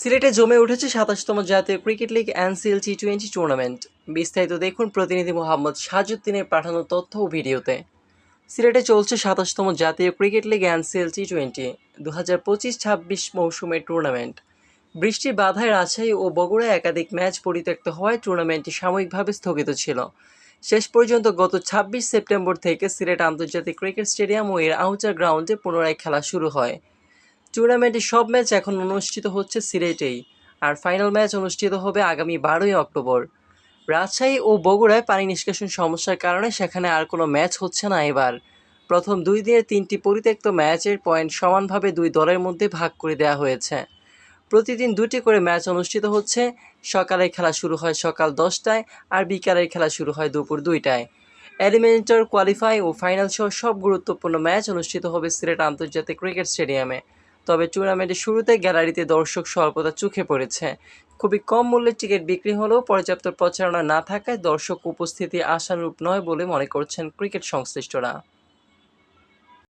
সিলেটে জমে উঠেছে সাতাশতম জাতীয় cricket league NCL T twenty tournament. বিস্তারিত দেখুন প্রতিনিধি মোহাম্মদ সাজুদ্দিনের পাঠানো তথ্য ও ভিডিওতে। সিলেটে চলছে সাতাশতম জাতীয় cricket league NCL T twenty দু হাজার পঁচিশ ছাব্বিশ মৌসুমের টুর্নামেন্ট। বৃষ্টির বাধায় রাজশাহী ও বগুড়ায় একাধিক ম্যাচ পরিত্যক্ত হওয়ায় টুর্নামেন্টটি সাময়িকভাবে স্থগিত ছিল। শেষ পর্যন্ত গত ছাব্বিশ সেপ্টেম্বর থেকে সিলেট আন্তর্জাতিক ক্রিকেট স্টেডিয়াম ও এর আউটার গ্রাউন্ডে পুনরায় খেলা শুরু হয়। টুর্নামেন্টের সব ম্যাচ এখন অনুষ্ঠিত হচ্ছে সিলেটেই, আর ফাইনাল ম্যাচ অনুষ্ঠিত হবে আগামী বারোই অক্টোবর। রাজশাহী ও বগুড়ায় পানি নিষ্কাশন সমস্যার কারণে সেখানে আর কোনো ম্যাচ হচ্ছে না এবার। প্রথম দুই দিনের তিনটি পরিত্যক্ত ম্যাচের পয়েন্ট সমানভাবে দুই দলের মধ্যে ভাগ করে দেওয়া হয়েছে। প্রতিদিন দুটি করে ম্যাচ অনুষ্ঠিত হচ্ছে। সকালে খেলা শুরু হয় সকাল দশটায় আর বিকালের খেলা শুরু হয় দুপুর দুইটায়। এলিমিনেটর, কোয়ালিফাই ও ফাইনাল সহ সব গুরুত্বপূর্ণ ম্যাচ অনুষ্ঠিত হবে সিলেট আন্তর্জাতিক ক্রিকেট স্টেডিয়ামে। তবে টুর্নামেন্টের শুরুতে গ্যালারিতে দর্শক স্বল্পতা চোখে পড়েছে। খুবই কম মূল্যের টিকিট বিক্রি হলেও পর্যাপ্ত প্রচারণা না থাকায় দর্শক উপস্থিতি আশানুরূপ নয় বলে মনে করছেন ক্রিকেট সংশ্লিষ্টরা।